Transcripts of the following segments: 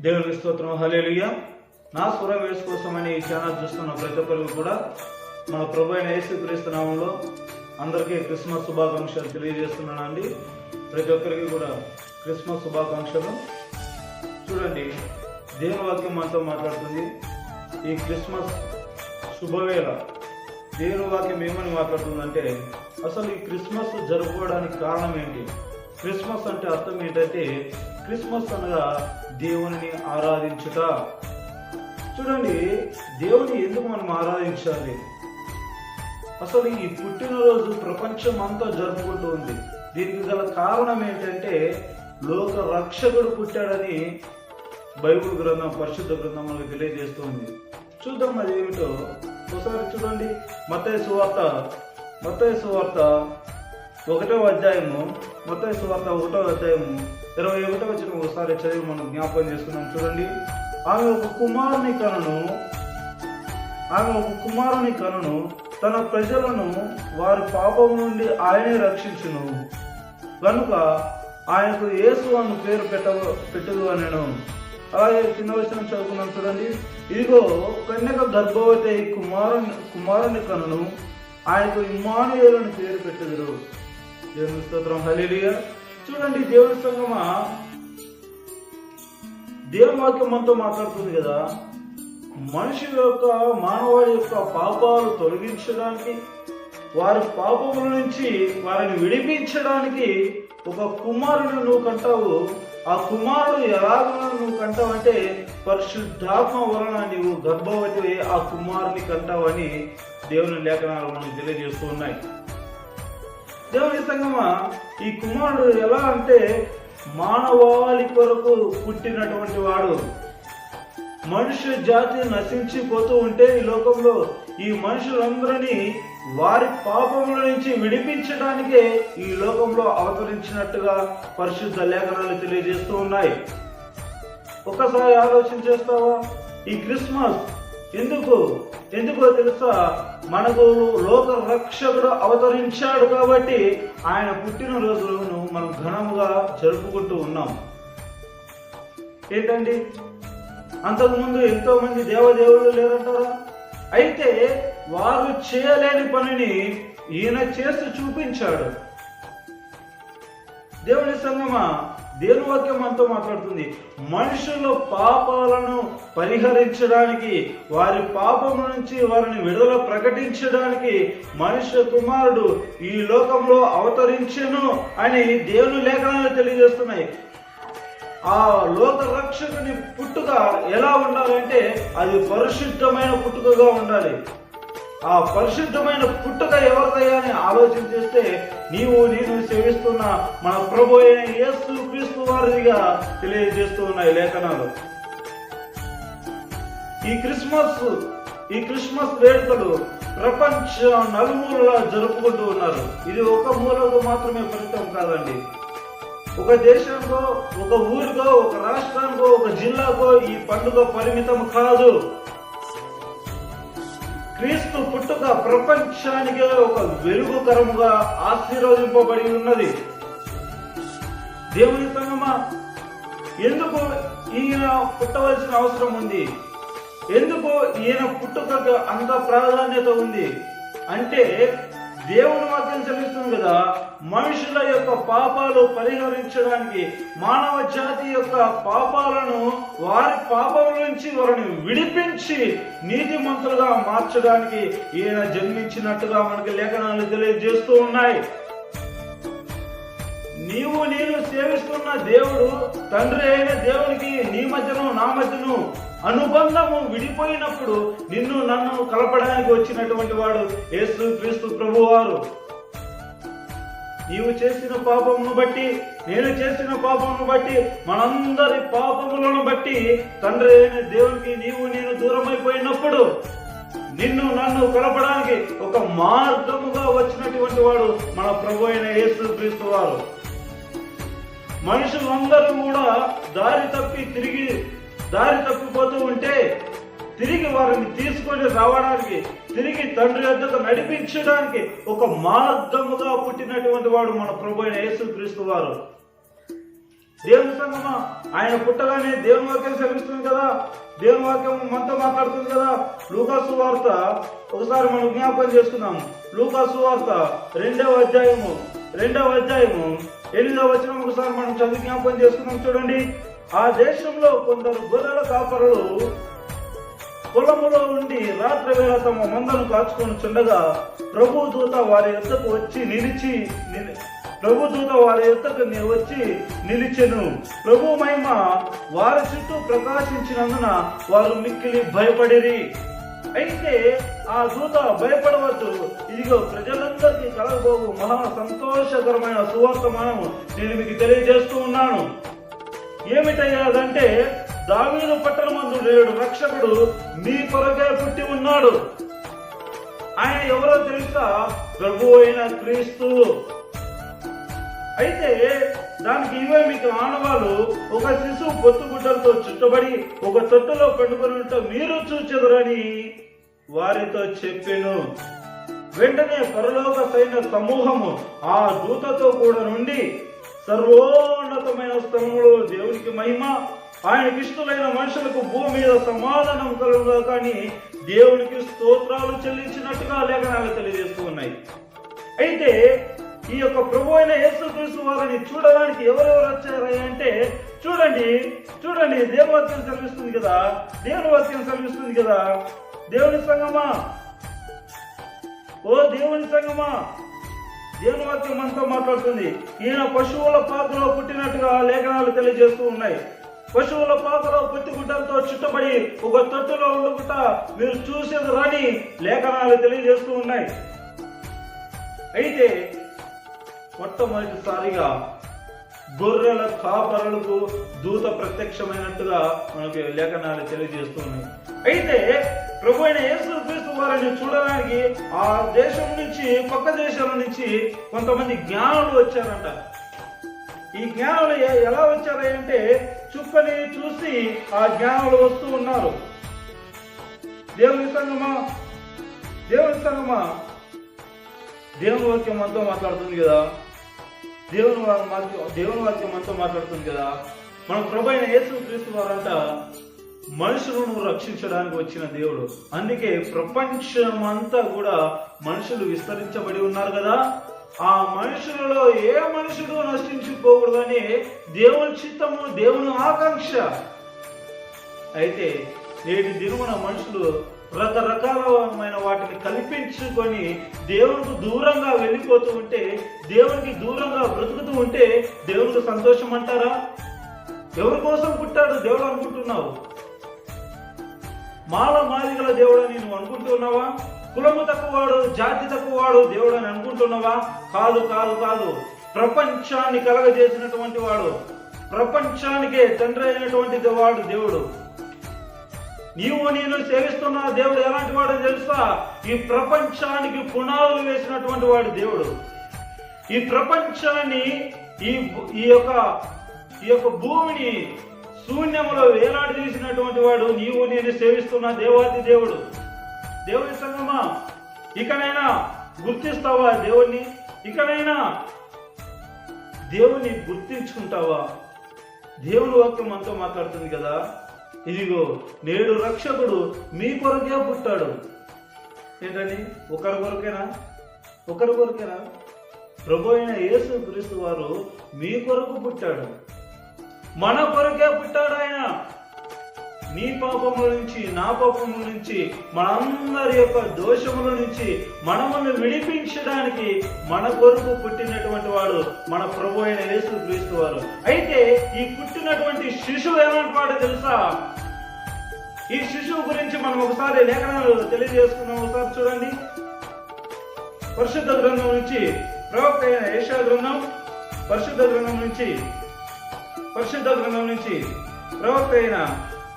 దేవుని స్తోత్రం. హలేలుయ్య నా స్వర వేస్ కోసమని ఈ ఛానల్ చూస్తున్న ప్రతి ఒక్కరికి కూడా మన ప్రభు అయిన యేసుక్రీస్తు నామంలో అందరికీ క్రిస్మస్ శుభాకాంక్షలు తెలియజేస్తున్నానండి. ప్రతి ఒక్కరికి కూడా క్రిస్మస్ శుభాకాంక్షలు. చూడండి దేవుని వాక్యం మనతో మాట్లాడుతుంది? ఈ క్రిస్మస్ శుభవేళ దేవుని వాక్యం ఏమని మాట్లాడుతుందంటే అసలు ఈ క్రిస్మస్ జరుపుకోవడానికి కారణం ఏంటి? క్రిస్మస్ అంటే అర్థం ఏంటంటే క్రిస్మస్ అనగా దేవుని ఆరాధించుట. చూడండి దేవుని ఎందుకు మనం ఆరాధించాలి? అసలు ఈ పుట్టినరోజు ప్రపంచం అంతా జరుపుకుంటూ ఉంది. దీనికి గల కారణం ఏంటంటే లోక రక్షకుడు పుట్టాడని బైబుల్ గ్రంథం పరిశుద్ధ గ్రంథం మనకు తెలియజేస్తుంది చూద్దాం అది ఏమిటో. ఒకసారి చూడండి మత్తయి సువార్త మత్తయి సువార్త ఒకటో అధ్యాయము మత్తయి సువార్త ఒకటో అధ్యాయము. ఇరవై ఒకటో వచ్చిన ఒకసారి చదివి మనం జ్ఞాపకం చేసుకున్నాం చూడండి. ఆమె ఒక కుమారుని కనను ఆమె ఒక కుమారుని కనను తన ప్రజలను వారి పాపం నుండి ఆయనే రక్షించును. కనుక ఆయనకు యేసు అని పేరు పెట్ట పెట్టుదు అనెను. అలాగే కింద వచ్చిన చదువుకున్నాం చూడండి. ఇదిగో కన్యక గర్భవతి అయి కుమారుని కుమారుని కనును ఆయనకు అని పేరు పెట్టదురు. దేవుని స్తోత్రం. హల్లెలూయా. చూడండి దేవుని సంగమా? దేవుని వాక్యం మనతో మాట్లాడుతుంది కదా. మనుషుల యొక్క మానవాళి యొక్క పాపాలు తొలగించడానికి వారి పాపముల నుంచి వారిని విడిపించడానికి ఒక కుమారుడు నువ్వు కంటావు. ఆ కుమారుడు ఎలాగ నువ్వు కంటావు అంటే పరిశుద్ధాత్మ వలన నీవు గర్భవతి ఆ కుమారుని కంటావని దేవుని లేఖనాలు మనకు తెలియజేస్తూ ఉన్నాయి. దేవుని సంగమా ఈ కుమారుడు ఎలా అంటే మానవాళి కొరకు పుట్టినటువంటి వాడు. మనుష్య జాతి నశించిపోతూ ఉంటే ఈ లోకంలో ఈ మనుషులందరినీ వారి పాపముల నుంచి విడిపించడానికే ఈ లోకంలో అవతరించినట్టుగా పరిశుద్ధ లేఖనాలు తెలియజేస్తూ ఉన్నాయి. ఒకసారి ఆలోచన చేస్తావా? ఈ క్రిస్మస్ ఎందుకు? ఎందుకో తెలుసా? మనకు లోక రక్షకుడు అవతరించాడు కాబట్టి ఆయన పుట్టినరోజులను మనం ఘనముగా జరుపుకుంటూ ఉన్నాం. ఏంటండి? అంతకుముందు ఎంతో మంది దేవదేవులు లేరంటారా? అయితే వారు చేయలేని పనిని ఈయన చేసి చూపించాడు. దేవుని సంగమా? దేవుని వాక్యం మనతో మాట్లాడుతుంది. మనుషుల పాపాలను పరిహరించడానికి వారి పాపం నుంచి వారిని విడుదల ప్రకటించడానికి మనుష్య కుమారుడు ఈ లోకంలో అవతరించెను అని దేవుని లేఖనాలు తెలియజేస్తున్నాయి. ఆ లోక రక్షకుని పుట్టుక ఎలా ఉండాలంటే అది పరిశుద్ధమైన పుట్టుకగా ఉండాలి. ఆ పరిశుద్ధమైన పుట్టుక ఎవరిదయ్యా అని ఆలోచన చేస్తే నీవు నేను సేవిస్తున్న మన ప్రభు అయిన యేసు క్రీస్తు వారిదిగా తెలియజేస్తూ ఉన్నాయి లేఖనాలు. ఈ క్రిస్మస్ ఈ క్రిస్మస్ వేడుకలు ప్రపంచ నలుమూలలా జరుపుకుంటూ ఉన్నారు. ఇది ఒక మూలకు మాత్రమే ఫలితం కాదండి. ఒక దేశంలో ఒక ఊరికో ఒక రాష్ట్రానికో ఒక జిల్లాకో ఈ పండుగ పరిమితం కాదు. క్రీస్తు పుట్టుక ప్రపంచానికి ఒక వెలుగుకరముగా ఆశీర్వదింపబడి ఉన్నది. దేవుని సంగమా ఎందుకు ఈయన పుట్టవలసిన అవసరం ఉంది? ఎందుకు ఈయన పుట్టుకకు అంత ప్రాధాన్యత ఉంది? అంటే దేవుని వాక్యం చెల్లిస్తుంది కదా మనుషుల యొక్క పాపాలు పరిహరించడానికి మానవ జాతి యొక్క పాపాలను వారి పాపం నుంచి వారిని విడిపించి నీతిమంతులుగా మార్చడానికి ఈయన జన్మించినట్టుగా మనకి లేఖనాలు తెలియజేస్తూ ఉన్నాయి. నీవు నేను సేవిస్తున్న దేవుడు తండ్రి అయిన దేవునికి నీ మధ్యను నా మధ్యను అనుబంధము విడిపోయినప్పుడు నిన్ను నన్ను కలపడానికి వచ్చినటువంటి వాడు యేసు క్రీస్తు ప్రభువారు. నీవు చేసిన పాపమును బట్టి నేను చేసిన పాపమును బట్టి మనందరి పాపములను బట్టి తండ్రి అయిన దేవునికి నీవు నేను దూరమైపోయినప్పుడు నిన్ను నన్ను కలపడానికి ఒక మార్గముగా వచ్చినటువంటి వాడు మన ప్రభు అయిన యేసు క్రీస్తు వారు. మనుషులందరూ కూడా దారి తప్పి తిరిగి దారి తప్పిపోతూ ఉంటే తిరిగి వారిని తీసుకొని రావడానికి తిరిగి తండ్రి వద్దకు నడిపించడానికి ఒక మార్గముగా పుట్టినటువంటి వాడు మన ప్రభు అయిన యేసుక్రీస్తు వారు. దేవుని సంగమ ఆయన పుట్టగానే దేవుని వాక్యం సెలవిస్తుంది కదా? దేవుని వాక్యం మనతో మాట్లాడుతుంది కదా? లూకాసు వార్త ఒకసారి మనం జ్ఞాపకం చేసుకుందాం. లూకాసు వార్త రెండవ అధ్యాయము రెండవ అధ్యాయము ఎనిమిదవ వచ్చిన ఒకసారి మనం చదువు జ్ఞాపకం చేసుకుందాం చూడండి. ఆ దేశంలో కొందరు గొర్రెల కాపరులు పొలములో ఉండి రాత్రి వేళ తమ మందను కాచుకొని చుండగా ప్రభు దూత వారి ఎద్దకు వచ్చి నిలిచి ప్రభు దూత వారి ఎద్దకు వచ్చి నిలిచెను. ప్రభు మహిమ వారి చుట్టూ ప్రకాశించినందున వారు మిక్కిలి భయపడిరి. అయితే ఆ దూత భయపడవద్దు. ఇదిగో ప్రజలందరికీ కలగబోవు మహా సంతోషకరమైన సువర్తమానం నేను మీకు తెలియజేస్తూ ఉన్నాను. ఏమిటయ్యాదంటే దావీదు పట్టణమందు లేడు రక్షకుడు మీ కొరకే పుట్టి ఉన్నాడు. ఆయన ఎవరో తెలుసా? ప్రభు అయిన క్రీస్తు. అయితే దానికి ఇవే మీకు ఆనవాళ్ళు ఒక శిశువు పొత్తుగుడ్డలతో చుట్టబడి ఒక తొట్టులో పండుకొని ఉంటే మీరు చూచెదరని వారితో చెప్పాను. వెంటనే పరలోక సైన్య సమూహము ఆ దూతతో కూడా నుండి సర్వోన్నతమైన స్థలములో దేవునికి మహిమ ఆయనకి ఇష్టమైన మనుషులకు భూమి మీద సమాధానం కలుగుగా కానీ దేవునికి స్తోత్రాలు చెల్లించినట్టుగా లేఖనాలు తెలియజేస్తూ ఉన్నాయి. అయితే ఈ యొక్క ప్రభు అయిన యేసుక్రీస్తు వారిని చూడడానికి ఎవరెవరు వచ్చారు అంటే చూడండి చూడండి దేవుని వాక్యం సెలవిస్తుంది కదా దేవుని వాక్యం సెలవిస్తుంది కదా? దేవుని సంగమా? ఓ దేవుని సంగమా? దేవుని వాక్యం మనతో మాట్లాడుతుంది. ఈయన పశువుల పాకలో పుట్టినట్టుగా లేఖనాలు తెలియజేస్తూ ఉన్నాయి. పశువుల పాకలో పుట్టిగుడ్డలతో చుట్టబడి ఒక తొట్టులో ఉండుకుంట మీరు చూసేది రాని లేఖనాలు తెలియజేస్తూ ఉన్నాయి. అయితే మొట్టమొదటిసారిగా గొర్రెల కాపరులకు దూత ప్రత్యక్షమైనట్టుగా మనకి లేఖనాలు తెలియజేస్తున్నాయి. అయితే ప్రభు అయిన యేసు క్రీస్తు వారిని చూడడానికి ఆ దేశం నుంచి పక్క దేశాల నుంచి కొంతమంది జ్ఞానులు వచ్చారంట. ఈ జ్ఞానులు ఎలా వచ్చారంటే చుక్కని చూసి ఆ జ్ఞానులు వస్తూ ఉన్నారు. దేవుని సంగమా? దేవుని సంగమా? దేవుని వాక్యం అంతా మాట్లాడుతుంది కదా. దేవుని వాక్యం దేవుని వాక్యం మనతో మాట్లాడుతుంది కదా. మనం ప్రభు అయిన యేసు క్రీస్తు వారంట మనుషులను రక్షించడానికి వచ్చిన దేవుడు. అందుకే ప్రపంచం అంతా కూడా మనుషులు విస్తరించబడి ఉన్నారు కదా. ఆ మనుషులలో ఏ మనుషుడు నశించిపోకూడదని దేవుని చిత్తము దేవుని ఆకాంక్ష. అయితే నేటి దినమున మనుషులు రకరకాలమైన వాటిని కల్పించుకొని దేవునికి దూరంగా వెళ్ళిపోతూ ఉంటే దేవునికి దూరంగా బ్రతుకుతూ ఉంటే దేవునికి సంతోషం అంటారా? ఎవరి కోసం పుట్టాడు దేవుడు అనుకుంటున్నావు? మాల మాదిగల దేవుడు అని నువ్వు అనుకుంటున్నావా? కులము తక్కువవాడు జాతి తక్కువవాడు దేవుడు అని అనుకుంటున్నావా? కాదు కాదు కాదు. ప్రపంచాన్ని కలగజేసినటువంటి వాడు ప్రపంచానికే తండ్రి అయినటువంటి వాడు దేవుడు. నీవు నేను సేవిస్తున్న దేవుడు ఎలాంటి వాడు తెలుసా? ఈ ప్రపంచానికి పునాదులు వేసినటువంటి వాడు దేవుడు. ఈ ప్రపంచాన్ని ఈ ఈ యొక్క ఈ యొక్క భూమిని శూన్యములో వేలాడదీసినటువంటి వాడు నీవు నేను సేవిస్తున్న దేవాది దేవుడు. దేవుని సంగమా? ఇకనైనా గుర్తిస్తావా దేవుణ్ణి? ఇకనైనా దేవుని గుర్తించుకుంటావా? దేవుని వాక్యం మనతో మాట్లాడుతుంది కదా. ఇదిగో నేడు రక్షకుడు మీ కొరకే పుట్టాడు. ఏంటండి ఒకరి కొరకేనా? ఒకరి కొరకేనా? ప్రభు అయిన యేసు క్రీస్తు వారు మీ కొరకు పుట్టాడు. మన కొరకే పుట్టాడు ఆయన. నీ పాపముల నుంచి నా పాపముల నుంచి మనందరి యొక్క దోషముల నుంచి మనమును విడిపించడానికి మన కొరకు పుట్టినటువంటి వాడు మన ప్రభు అయిన యేసు క్రీస్తు వారు. అయితే ఈ పుట్టినటువంటి శిశువు ఎలాంటి వాడు తెలుసా? ఈ శిశువు గురించి మనం ఒకసారి లేఖనాలు తెలియజేసుకున్నాం ఒకసారి చూడండి. పరిశుద్ధ గ్రంథం నుంచి ప్రవక్త అయిన ఏషా గ్రంథం పరిశుద్ధ గ్రంథం నుంచి పరిశుద్ధ గ్రంథం నుంచి ప్రవక్త అయిన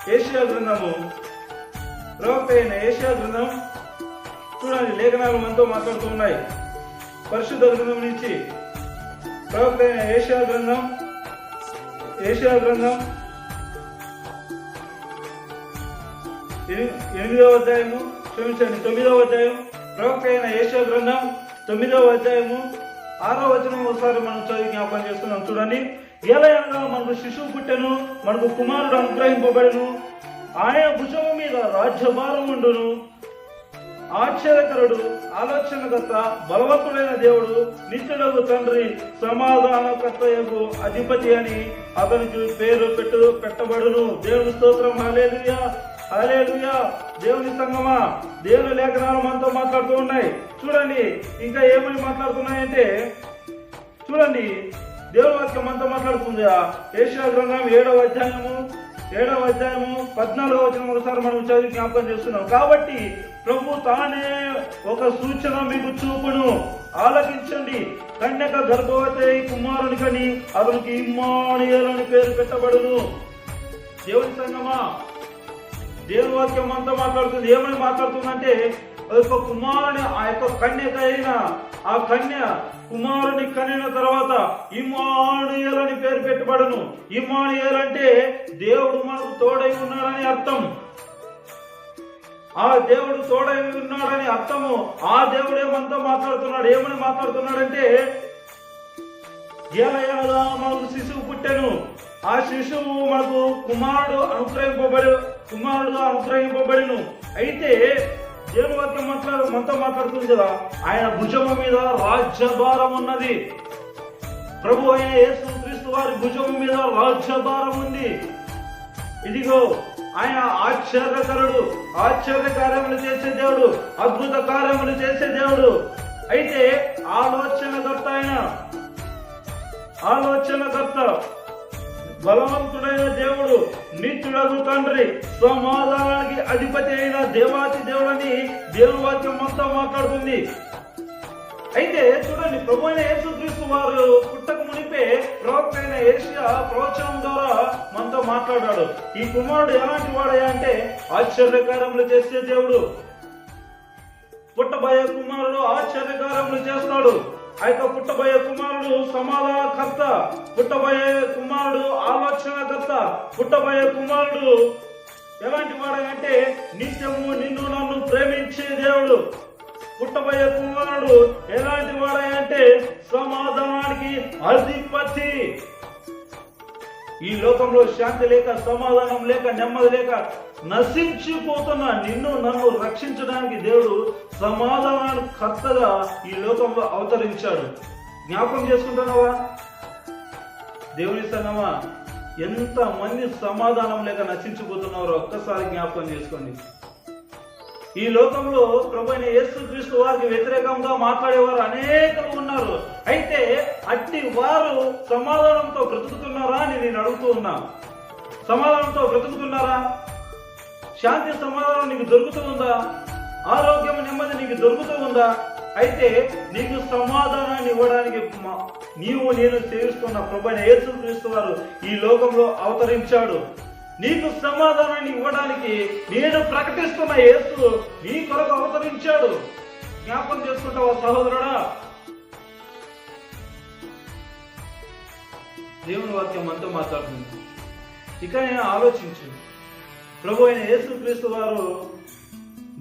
ఏషియా బృందము. ప్రవక్త అయిన ఏషియా బృందం చూడండి లేఖనాలు మనతో మాట్లాడుతూ ఉన్నాయి. పరిశుద్ధ గ్రంథం నుంచి ప్రవక్త అయిన ఏషియా గ్రంథం ఏషియా గ్రంథం ఎనిమిదవ అధ్యాయము క్షమించండి తొమ్మిదవ అధ్యాయం. ప్రవక్త అయిన ఏషియా గ్రంథం తొమ్మిదవ అధ్యాయము ఆరో వచనం ఒకసారి మనం చదివి జ్ఞాపకం చేస్తున్నాం చూడండి. ఏలయనగా మనకు శిశువు పుట్టెను మనకు కుమారుడు అనుగ్రహింపబడను. ఆయన భుజము మీద రాజ్యభారం ఉండును. ఆశ్చర్యకరుడు ఆలోచనకర్త బలవంతుడైన దేవుడు నిత్యుడగు తండ్రి సమాధానకర్త యగు అధిపతి అని అతనికి పేరు పెట్టు పెట్టబడును. దేవుని స్తోత్రం. హలేలుయా హలేలుయా దేవుని సంగమా దేవుని లేఖనాలు మనతో మాట్లాడుతూ ఉన్నాయి. చూడండి ఇంకా ఏమని మాట్లాడుతున్నాయంటే చూడండి దేవుని వాక్యం మనతో మాట్లాడుతుంది. ఏషియా గ్రంథం ఏడవ అధ్యాయము ఏడవ అధ్యాయము పద్నాలుగవ వచనం ఒకసారి మనం చదివి జ్ఞాపకం చేస్తున్నాం. కాబట్టి ప్రభు తానే ఒక సూచన మీకు చూపును. ఆలకించండి. కన్యక గర్భవతి కుమారుని కని అతనికి ఇమ్మానియలని పేరు పెట్టబడును. దేవుని సంగమా? దేవుని వాక్యం అంతా మాట్లాడుతుంది. ఏమని మాట్లాడుతుందంటే యొక్క కుమారుని ఆ యొక్క కన్యక అయిన ఆ కన్య కుమారుని కనిన తర్వాత ఇమానుయల్ అని పేరు పెట్టబడును. ఇమానుయల్ అంటే దేవుడు మనకు తోడై ఉన్నాడని అర్థం. ఆ దేవుడు తోడై ఉన్నాడని అర్థము. ఆ దేవుడు ఏమంతా మాట్లాడుతున్నాడు? ఏమని మాట్లాడుతున్నాడంటే ఏలయనగా మనకు శిశువు పుట్టెను. ఆ శిశువు మనకు కుమారుడు అనుగ్రహింపబడి కుమారుడుగా అనుగ్రహింపబడిను. అయితే దేవుని వాక్యం మాట్లాడు మనతో మాట్లాడుతుంది కదా? ఆయన భుజము మీద రాజ్యభారం ఉన్నది. ప్రభు అయిన యేసు క్రీస్తు వారి భుజము మీద రాజ్యభారం ఉంది. ఇదిగో ఆయన ఆశ్చర్యకరుడు ఆశ్చర్య కార్యములు చేసే దేవుడు అద్భుత కార్యములు చేసే దేవుడు. అయితే ఆలోచనకర్త ఆయన. ఆలోచనకర్త. బలవంత దేవుడు నిత్యుడగు తండ్రి సమాధానానికి అధిపతి అయిన దేవాతి దేవుడని దేవుని వాక్యం మొత్తం మాట్లాడుతుంది. అయితే చూడండి ప్రభు అయిన యేసుక్రీస్తు వారు పుట్టక మునిపే ప్రవక్త అయిన ఏషియా ప్రవచనం ద్వారా మనతో మాట్లాడాడు. ఈ కుమారుడు ఎలాంటి వాడయ్యా అంటే ఆశ్చర్యకారములు చేసే దేవుడు. పుట్టబోయే కుమారుడు ఆశ్చర్యకారములు చేస్తాడు. ఆ యొక్క పుట్టబోయే కుమారుడు సమాధానకర్త పుట్టబోయే కుమారుడు ఆలోచనకర్త పుట్టబోయే కుమారుడు ఎలాంటి వాడంటే నిత్యము నిన్ను నన్ను ప్రేమించే దేవుడు. పుట్టబోయే కుమారుడు ఎలాంటి వాడంటే సమాధానానికి అధిపతి. ఈ లోకంలో శాంతి లేక సమాధానం లేక నెమ్మది లేక నశించిపోతున్న నిన్ను నన్ను రక్షించడానికి దేవుడు సమాధానానికి కర్తగా ఈ లోకంలో అవతరించాడు. జ్ఞాపకం చేసుకుంటున్నావా? దేవుని సంగమా ఎంత మంది సమాధానం లేక నశించిపోతున్నారో ఒక్కసారి జ్ఞాపకం చేసుకోండి. ఈ లోకంలో ప్రభు అయిన యేసుక్రీస్తు వారికి వ్యతిరేకంగా మాట్లాడేవారు అనేకలు ఉన్నారు. అయితే అట్టి వారు సమాధానంతో బ్రతుకుతున్నారా అని నేను అడుగుతూ ఉన్నా. సమాధానంతో బ్రతుకుతున్నారా? శాంతి సమాధానం నీకు దొరుకుతూ ఉందా? ఆరోగ్యం నెమ్మది నీకు దొరుకుతూ ఉందా? అయితే నీకు సమాధానాన్ని ఇవ్వడానికి నీవు నేను సేవిస్తున్న ప్రభు యేసు క్రీస్తు వారు ఈ లోకంలో అవతరించాడు. నీకు సమాధానాన్ని ఇవ్వడానికి నేను ప్రకటిస్తున్న యేసు నీ కొరకు అవతరించాడు. జ్ఞాపకం చేసుకుంటావా సహోదరుడా? దేవుని వాక్యం అంతా మాట్లాడుతుంది. ఇక నేను ఆలోచించు ప్రభు అయిన యేసుక్రీస్తు వారు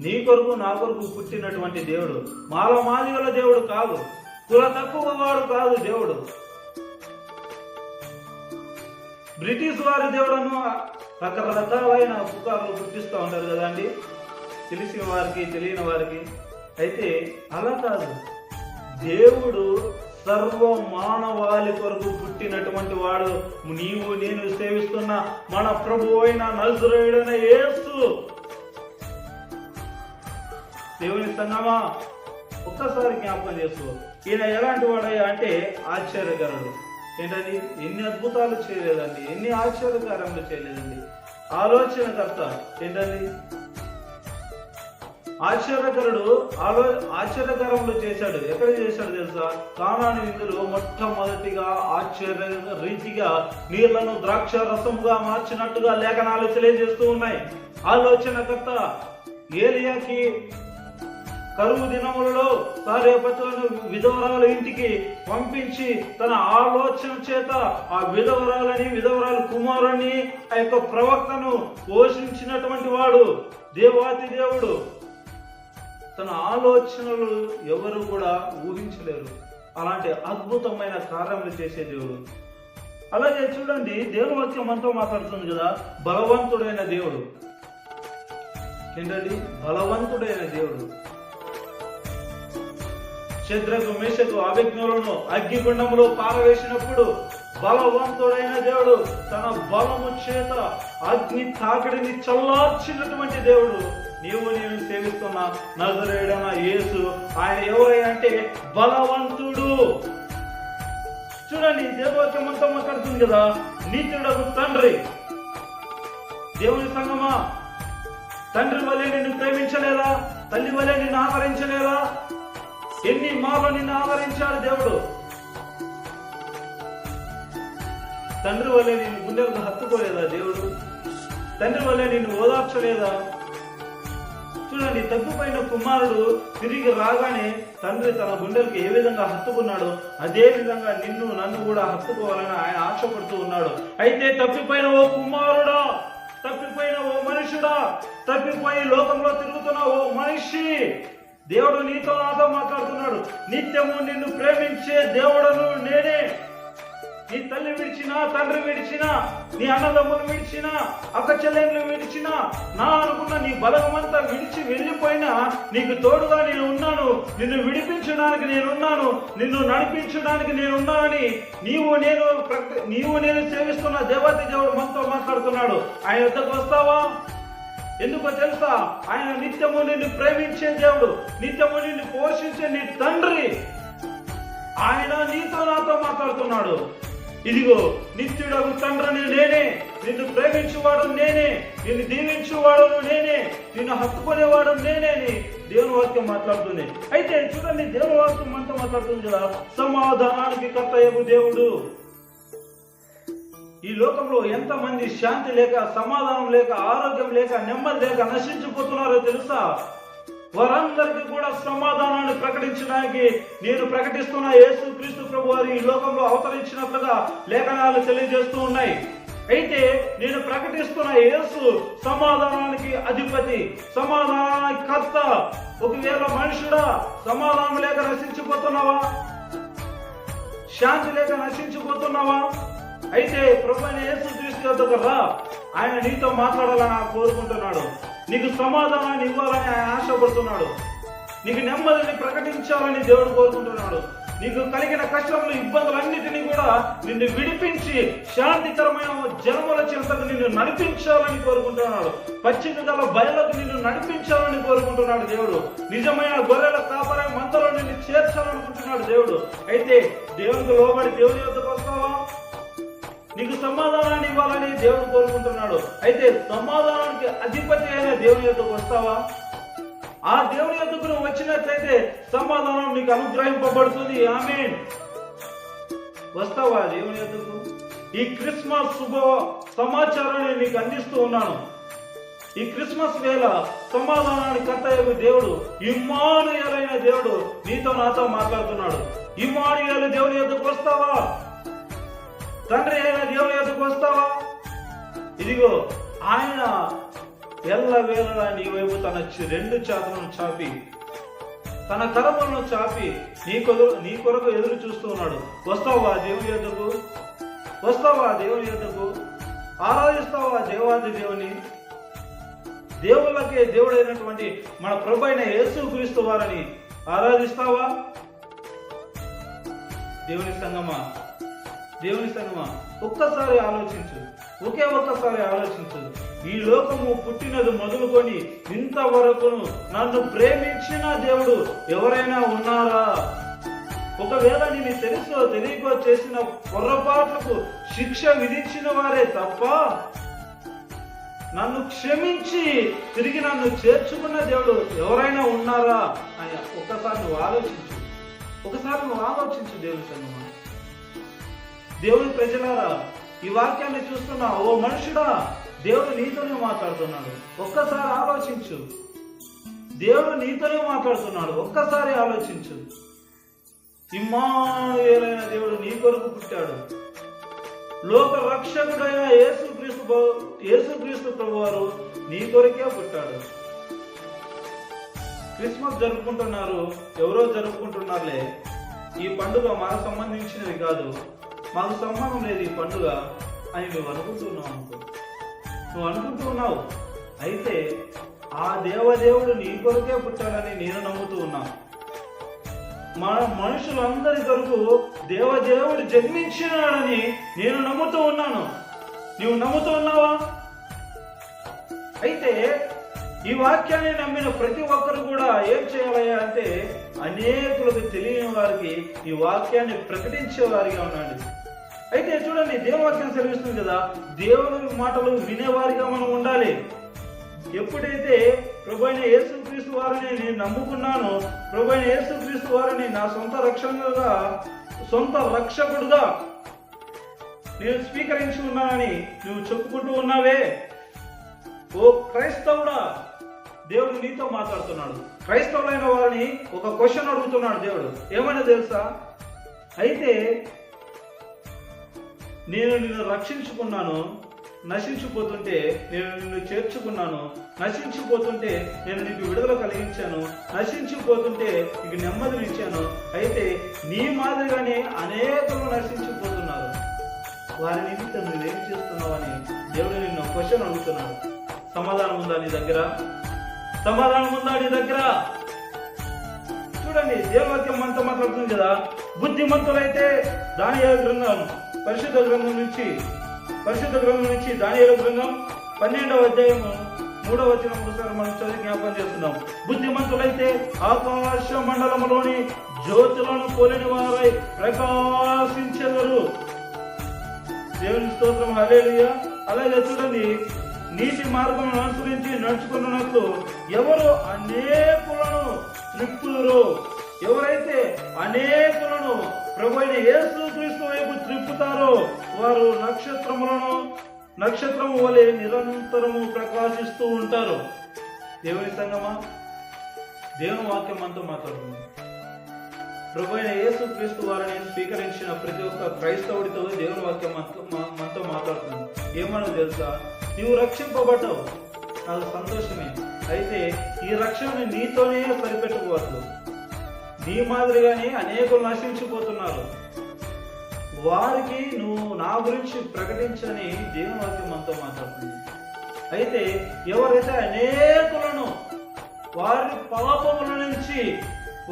నీ కొరకు నా కొరకు పుట్టినటువంటి దేవుడు. మాల మాదిగల దేవుడు కాదు. కుల తక్కువ వాడు కాదు దేవుడు. బ్రిటిష్ వారి దేవుడను రకరకాలైన పుకార్లు పుట్టిస్తూ ఉంటారు కదండి. తెలిసిన వారికి తెలియని వారికి. అయితే అలా కాదు. దేవుడు సర్వ మానవాళి కొరకు పుట్టినటువంటి వాడు. నీవు నేను సేవిస్తున్న మన ప్రభు అయిన నజరేయుడైన యేసు. దేవుని సంగమా ఒక్కసారి జ్ఞాపకం చేసుకో. ఈయన ఎలాంటి వాడయ్యా అంటే ఆశ్చర్యకరుడు. ఏంటండి? ఎన్ని అద్భుతాలు చేయలేదండి. ఎన్ని ఆశ్చర్యకారములు చేయలేదండి. ఆలోచనకర్త. ఏంటండి? ఆశ్చర్యకరుడు ఆలో ఆశ్చర్యకరములు చేశాడు. ఎక్కడ చేశాడు తెలుసా? కానాని విందులో మొట్టమొదటిగా ఆశ్చర్య రీతిగా నీళ్ళను ద్రాక్ష రసముగా మార్చినట్టుగా లేఖనాలు తెలియజేస్తూ ఉన్నాయి. ఆలోచనకర్త ఏలియాకి కరువు దినములలో సారేపతులను విధవరాల ఇంటికి పంపించి తన ఆలోచన చేత ఆ విధవరాలని విధవరాల కుమారుని ఆ యొక్క ప్రవక్తను పోషించినటువంటి వాడు దేవాతి దేవుడు. తన ఆలోచనలు ఎవరు కూడా ఊహించలేరు. అలాంటి అద్భుతమైన కార్యములు చేసే దేవుడు. అలాగే చూడండి దేవుని వాక్యం మనతో మాట్లాడుతుంది కదా బలవంతుడైన దేవుడు. ఏంటండి బలవంతుడైన దేవుడు. శత్రకు మేషకు అభిజ్ఞులను అగ్నిగుండంలో పారవేసినప్పుడు బలవంతుడైన దేవుడు తన బలము చేత అగ్ని తాకిడిని చల్లార్చినటువంటి దేవుడు. నీవు నేను సేవిస్తున్న నజరేడన యేసు. ఆయన ఎవరై అంటే బలవంతుడు. చూడండి దేవవాక్యం అంతా మాట్లాడుతుంది కదా? నీతుడకు తండ్రి. దేవుని సంగమా? తండ్రి వల్లే నిన్ను ప్రేమించలేదా? తల్లి వల్లే నిన్ను ఆదరించలేదా? ఎన్ని మాలో నిన్ను ఆదరించాడు దేవుడు? తండ్రి వల్లే నిన్ను గుండెలకు హత్తుకోలేదా దేవుడు? తండ్రి వల్లే నిన్ను ఓదార్చలేదా? చూడండి తగ్గిపోయిన కుమారుడు తిరిగి రాగానే తండ్రి తన గుండెలకు ఏ విధంగా హత్తుకున్నాడో అదే విధంగా నిన్ను నన్ను కూడా హత్తుకోవాలని ఆయన ఆశపడుతూ ఉన్నాడు. అయితే తప్పిపోయిన ఓ కుమారుడా తప్పిపోయిన ఓ మనుషుడా తప్పిపోయి లోకంలో తిరుగుతున్న ఓ మనిషి దేవుడు నీతో నాతో మాట్లాడుతున్నాడు. నిత్యము నిన్ను ప్రేమించే దేవుడను నేనే. నీ తల్లి విడిచినా తండ్రి విడిచినా నీ అన్నదమ్ములు విడిచినా అక్క చెల్లెళ్ళు విడిచినా నా అనుకున్న నీ బలమంతా విడిచి వెళ్ళిపోయినా నీకు తోడుగా నేను ఉన్నాను. నిన్ను విడిపించడానికి నేనున్నాను. నిన్ను నడిపించడానికి నేనున్నానని నీవు నేను ప్రక- నీవు నేను సేవిస్తున్న దేవాతి దేవుడు మనతో మాట్లాడుతున్నాడు. ఆయన వద్దకు వస్తావా? ఎందుకో తెలుసా? ఆయన నిత్యము నిన్ను ప్రేమించే దేవుడు నిత్యము నిన్ను పోషించే నీ తండ్రి. ఆయన నీతో నాతో మాట్లాడుతున్నాడు. ఇదిగో నిత్యుడకు తండ్రిని నేనే నిన్ను ప్రేమించువాడు నేనే నిన్ను దీవించువాడు నేనే నిన్ను హత్తుకునేవాడు నేనే అని దేవుని వాక్యం మాట్లాడుతుంది. అయితే చూడండి దేవుని వాక్యం మనతో మాట్లాడుతుంది కదా? సమాధానానికి కర్తయ్యకు దేవుడు. ఈ లోకంలో ఎంతమంది శాంతి లేక సమాధానం లేక ఆరోగ్యం లేక నెమ్మది లేక నశించిపోతున్నారో తెలుసా? వారందరికీ కూడా సమాధానాన్ని ప్రకటించడానికి నేను ప్రకటిస్తున్న యేసు క్రీస్తు ప్రభు వారి ఈ లోకంలో అవతరించినట్లుగా లేఖనాలు తెలియజేస్తూ ఉన్నాయి. అయితే నేను ప్రకటిస్తున్న యేసు సమాధానానికి అధిపతి సమాధానానికి కర్త. ఒకవేళ మనుషుడా సమాధానం లేక నశించిపోతున్నావా? శాంతి లేక నశించిపోతున్నావా? అయితే ప్రభు అయిన యేసుక్రీస్తు రా. ఆయన నీతో మాట్లాడాలని కోరుకుంటున్నాడు. నీకు సమాధానాన్ని ఇవ్వాలని ఆయన ఆశపడుతున్నాడు. నీకు నెమ్మదిని ప్రకటించాలని దేవుడు కోరుకుంటున్నాడు. నీకు కలిగిన కష్టములు ఇబ్బందులన్నిటినీ కూడా నిన్ను విడిపించి శాంతికరమైన జన్మల చింతకు నిన్ను నడిపించాలని కోరుకుంటున్నాడు. పచ్చిక గల బయలకు నిన్ను నడిపించాలని కోరుకుంటున్నాడు దేవుడు. నిజమైన గొర్రెల కాపర మంతలో నిన్ను చేర్చాలనుకుంటున్నాడు దేవుడు. అయితే దేవునికి లోబడి దేవుని యొద్దకు వస్తావా? నీకు సమాధానాన్ని ఇవ్వాలని దేవుడు కోరుకుంటున్నాడు. అయితే సమాధానానికి అధిపతి అయిన దేవుని యొక్కకు వస్తావా? ఆ దేవుని యొక్కకు నువ్వు వచ్చినట్లయితే సమాధానం నీకు అనుగ్రహింపబడుతుంది. ఆమె వస్తావా దేవుని యొక్కకు? ఈ క్రిస్మస్ శుభ సమాచారాన్ని నీకు అందిస్తూ ఉన్నాను. ఈ క్రిస్మస్ వేళ సమాధానానికి కర్తయ్యకు దేవుడు ఇమ్మానుయలైన దేవుడు నీతో నాతో మాట్లాడుతున్నాడు. ఇమ్మానుయలు దేవుని యొద్దకు వస్తావా? తండ్రి అయిన దేవుని ఎదుకు వస్తావా? ఇదిగో ఆయన ఎల్ల వేళలా నీ వైపు తన రెండు చేతులను చాపి తన కరములను చాపి నీ కొరకు నీ కొరకు ఎదురు చూస్తున్నాడు వస్తావా దేవుని ఎదుకు వస్తావా దేవుని ఎదుకు ఆరాధిస్తావా దేవాది దేవుని? దేవుళ్ళకే దేవుడైనటువంటి మన ప్రభు అయిన యేసు క్రీస్తు వారని ఆరాధిస్తావా? దేవుని సంగమా? దేవుని సంగమా ఒక్కసారి ఆలోచించు. ఒకే ఒక్కసారి ఆలోచించు. ఈ లోకము పుట్టినది మొదలుకొని ఇంతవరకును నన్ను ప్రేమించిన దేవుడు ఎవరైనా ఉన్నారా? ఒకవేళ నేను తెలుసో తెలియకో చేసిన పొరపాట్లకు శిక్ష విధించిన వారే తప్ప నన్ను క్షమించి తిరిగి నన్ను చేర్చుకున్న దేవుడు ఎవరైనా ఉన్నారా? అని ఒక్కసారి నువ్వు ఆలోచించు. ఒకసారి నువ్వు ఆలోచించు దేవుడు సంగమా దేవుని ప్రజలారా ఈ వాక్యాన్ని చూస్తున్నా ఓ మనుషుడా దేవుడు నీతోనే మాట్లాడుతున్నాడు. ఒక్కసారి ఆలోచించు. దేవుడు నీతోనే మాట్లాడుతున్నాడు. ఒక్కసారి ఆలోచించు. ఇమ్మానుయేలైన దేవుడు నీ కొరకు పుట్టాడు. లోక రక్షకుడైన యేసుక్రీస్తు బ- యేసుక్రీస్తు ప్రభువారు నీ కొరకే పుట్టాడు. క్రిస్మస్ జరుపుకుంటున్నారు ఎవరో జరుపుకుంటున్నారులే. ఈ పండుగ మనకు సంబంధించినది కాదు. మాకు సంబంధం లేదు ఈ పండుగ అని నువ్వు అనుకుంటున్నావు అనుకో నువ్వు అనుకుంటున్నావు. అయితే ఆ దేవదేవుడు నీ కొరకే పుట్టాడని నేను నమ్ముతూ ఉన్నాను మన మనుషులందరి కొరకు దేవదేవుడు జన్మించినాడని నేను నమ్ముతూ ఉన్నాను. నీవు నమ్ముతూ ఉన్నావా? అయితే ఈ వాక్యాన్ని నమ్మిన ప్రతి ఒక్కరు కూడా ఏం చేయాలయ్యా అంటే అనేకులకు తెలియని వారికి ఈ వాక్యాన్ని ప్రకటించే వారిగా ఉండండి. అయితే చూడండి దేవవాక్యం సెలవిస్తుంది కదా దేవుని మాటలు వినేవారిగా మనం ఉండాలి. ఎప్పుడైతే ప్రభు అయిన యేసుక్రీస్తు వారిని నేను నమ్ముకున్నానో ప్రభు అయిన యేసుక్రీస్తు వారిని నా సొంత రక్షణగా సొంత రక్షకుడుగా నేను స్వీకరించి ఉన్నానని నువ్వు చెప్పుకుంటూ ఉన్నావే? ఓ క్రైస్తవుడా దేవుడు నీతో మాట్లాడుతున్నాడు. క్రైస్తవులైన వారిని ఒక క్వశ్చన్ అడుగుతున్నాడు దేవుడు. ఏమైనా తెలుసా? అయితే నేను నిన్ను రక్షించుకున్నాను. నశించిపోతుంటే నేను నిన్ను చేర్చుకున్నాను. నశించిపోతుంటే నేను నీకు విడుదల కలిగించాను. నశించిపోతుంటే నీకు నెమ్మదినిచ్చాను అయితే నీ మాదిరిగానే అనేకులు నశించిపోతున్నారు. వారి నిమిత్తం నువ్వేం చేస్తున్నావని దేవుడు నిన్ను క్వశ్చన్ అడుగుతున్నాడు. సమాధానం ఉందా నీ దగ్గర? సమాధానం ఉందా నీ దగ్గర? చూడండి దేవవాక్యం మంత మాట్లాడుతుంది కదా. బుద్ధిమంతులైతే దాని గ్రంథం. పరిశుద్ధ గ్రంథం నుంచి పరిశుద్ధ గ్రంథం నుంచి దానియల గ్రంథం పన్నెండవ అధ్యాయము మూడవ వచ్చిన ఒకసారి మనం చదివి జ్ఞాపకం చేస్తున్నాం. బుద్ధిమంతులైతే ఆకాశ మండలంలోని జ్యోతులను పోలిన వారై ప్రకాశించేవారు దేవుని స్తోత్రం హలేలుయ అలాగే చూడండి నీటి మార్గం అనుసరించి నడుచుకున్నట్లు ఎవరు అనేకులను తృప్తులు ఎవరైతే అనేకులను ప్రభు అయిన యేసు క్రీస్తు వైపు త్రిప్పుతారో వారు నక్షత్రములను నక్షత్రము వలె నిరంతరము ప్రకాశిస్తూ ఉంటారు. దేవుని సంగమా? దేవుని వాక్యం మనతో మాట్లాడుతుంది ప్రభు అయిన యేసు క్రీస్తు వారిని స్వీకరించిన ప్రతి ఒక్క క్రైస్తవుడితో దేవుని వాక్యం మనతో మాట్లాడుతుంది ఏమన్నా తెలుసా? నీవు రక్షింపబడ్డావు. నాకు సంతోషమే. అయితే ఈ రక్షణని నీతోనే సరిపెట్టుకోవద్దు. నీ మాదిరిగానే అనేకులు నశించిపోతున్నారు. వారికి నువ్వు నా గురించి ప్రకటించని దేవుని వాక్యం మనతో మాట్లాడుతుంది. అయితే ఎవరైతే అనేకులను వారి పాపముల నుంచి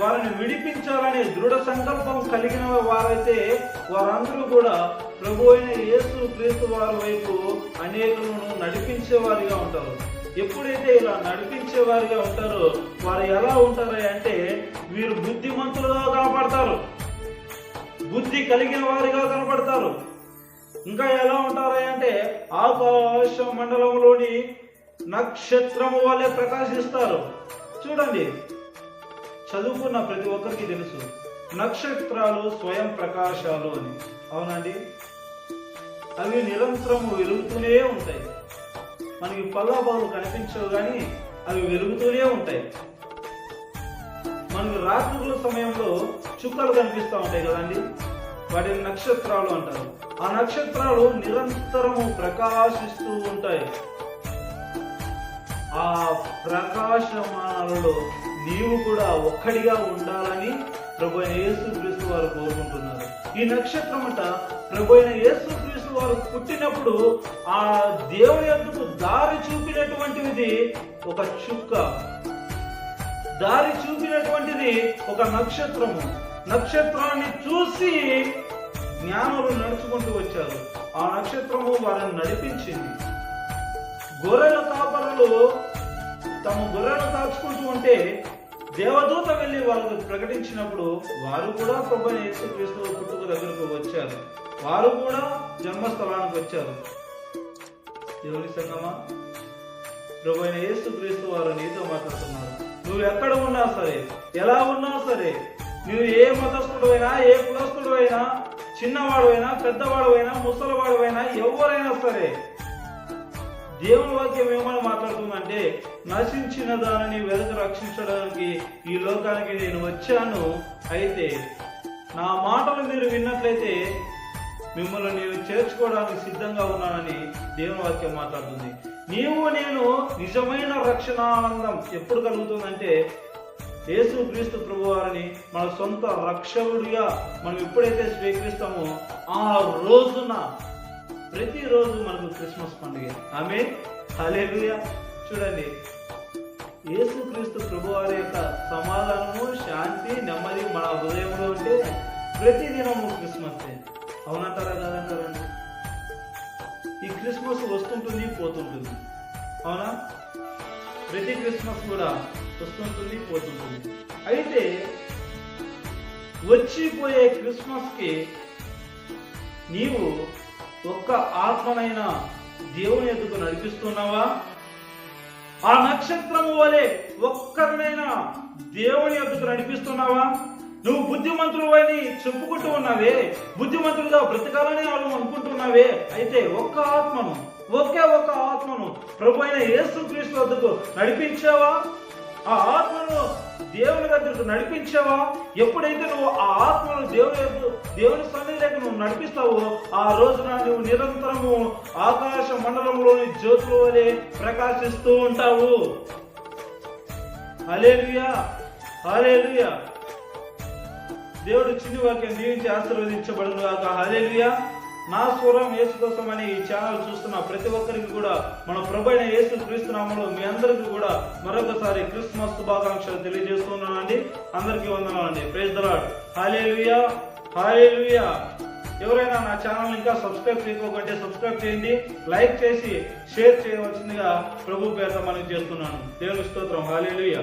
వారిని విడిపించాలనే దృఢ సంకల్పం కలిగిన వారైతే వారందరూ కూడా ప్రభు అయిన యేసు క్రీస్తు వారి వైపు అనేకులను నడిపించేవారిగా ఉంటారు. ఎప్పుడైతే ఇలా నడిపించేవారిగా ఉంటారో వారు ఎలా ఉంటారు అంటే వీరు బుద్ధిమంతులుగా కనపడతారు బుద్ధి కలిగిన వారిగా కనపడతారు. ఇంకా ఎలా ఉంటారు అంటే ఆకాశ మండలంలోని నక్షత్రము వల్లే ప్రకాశిస్తారు. చూడండి చదువుకున్న ప్రతి ఒక్కరికి తెలుసు నక్షత్రాలు స్వయం ప్రకాశాలు అని. అవునండి? అవి నిరంతరము వెలుగుతూనే ఉంటాయి. మనకి పల్లాబాలు కనిపించవు కానీ అవి వెలుగుతూనే ఉంటాయి. మనకు రాత్రుల సమయంలో చుక్కలు కనిపిస్తూ ఉంటాయి కదండి? వాటిని నక్షత్రాలు అంటారు. ఆ నక్షత్రాలు నిరంతరము ప్రకాశిస్తూ ఉంటాయి. ఆ ప్రకాశమానాలలో నీవు కూడా ఒక్కడిగా ఉండాలని ప్రభు అయిన యేసుక్రీస్తు వారు కోరుకుంటున్నారు. ఈ నక్షత్రం అంట ప్రభు అయిన యేసుక్రీస్తు వారు పుట్టినప్పుడు ఆ దేవుని ఎందుకు దారి చూపినటువంటిది ఒక చుక్క. దారి చూపినటువంటిది ఒక నక్షత్రము. నక్షత్రాన్ని చూసి జ్ఞానులు నడుచుకుంటూ వచ్చారు. ఆ నక్షత్రము వారిని నడిపించింది. గొర్రెల కాపరులు తమ గొర్రెలు కాచుకుంటూ ఉంటే దేవదూత వెళ్ళి వాళ్ళకు ప్రకటించినప్పుడు వారు కూడా ప్రభు యేసుక్రీస్తు పుట్టుక దగ్గరకు వచ్చారు. వారు కూడా జన్మస్థలానికి వచ్చారు. దేవుని సంగమా? ప్రభు అయిన యేసుక్రీస్తు వారు నీతో మాట్లాడుతున్నారు. నువ్వు ఎక్కడ ఉన్నా సరే ఎలా ఉన్నా సరే నువ్వు ఏ మతస్థుడు అయినా ఏ కులస్థుడు అయినా చిన్నవాడు అయినా పెద్దవాడు అయినా ముసలివాడు అయినా ఎవరైనా సరే దేవుని వాక్యం ఏమని మాట్లాడుతుందంటే నశించిన దానిని వెదక రక్షించడానికి ఈ లోకానికి నేను వచ్చాను. అయితే నా మాటలు మీరు విన్నట్లయితే మిమ్మల్ని నేను చేర్చుకోవడానికి సిద్ధంగా ఉన్నానని దేవుని వాక్యం మాట్లాడుతుంది. నీవు నేను నిజమైన రక్షణానందం ఎప్పుడు కలుగుతుందంటే యేసు క్రీస్తు ప్రభు వారిని మన సొంత రక్షకుడిగా మనం ఎప్పుడైతే స్వీకరిస్తామో ఆ రోజున ప్రతిరోజు మనకు క్రిస్మస్ పండుగ. ఆమె హలేలుయా చూడండి. యేసుక్రీస్తు ప్రభు వారి యొక్క సమాధానము శాంతి నెమ్మది మన హృదయంలో ఉంటే ప్రతిదినము క్రిస్మస్. అవునంటారా కదంటారండి ఈ క్రిస్మస్ వస్తుంటుంది పోతుంటుంది. అవునా? ప్రతి క్రిస్మస్ కూడా వస్తుంటుంది పోతుంటుంది. అయితే వచ్చిపోయే క్రిస్మస్కి నీవు ఒక్క ఆత్మనైన దేవుని ఎదుగు నడిపిస్తున్నావా? ఆ నక్షత్రము వలె ఒక్కరినైనా దేవుని ఎదుగు నడిపిస్తున్నావా? నువ్వు బుద్ధిమంతుడు అని చెప్పుకుంటూ ఉన్నావే. బుద్ధిమంతుడుగా బ్రతకాలని వాళ్ళు అనుకుంటున్నావే. అయితే ఒక్క ఆత్మను ఒకే ఒక్క ఆత్మను ప్రభు అయిన యేసు క్రీస్తు వద్దకు నడిపించావా? ఆ ఆత్మను దేవుని దగ్గరకు నడిపించావా? ఎప్పుడైతే నువ్వు ఆ ఆత్మను దేవుని దేవుని సన్నిధిలోకి నువ్వు నడిపిస్తావో ఆ రోజున నువ్వు నిరంతరము ఆకాశ మండలంలోని జ్యోతుల వలె ప్రకాశిస్తూ ఉంటావు. అలేలుయా అలేలుయా దేవుడు చిన్ని వాక్యం దీవించి ఆశీర్వదించబడును కాక హల్లెలూయా. నా స్వరం యేసు కోసం అని ఈ ఛానల్ చూస్తున్న ప్రతి ఒక్కరికి కూడా మన ప్రభు అయిన యేసు క్రీస్తునామలు మీ అందరికీ కూడా మరొకసారి క్రిస్మస్ శుభాకాంక్షలు తెలియజేస్తున్నానండి. అందరికీ వందనాలండి. Praise the Lord hallelujah hallelujah. ఎవరైనా నా ఛానల్ ఇంకా సబ్స్క్రైబ్ చేయకపోతే సబ్స్క్రైబ్ చేయండి. లైక్ చేసి షేర్ చేయవలసిందిగా ప్రభు పేరుతో మనం చేస్తున్నాను. దేవుని స్తోత్రం. హాలేలుయ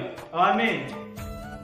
ఆమె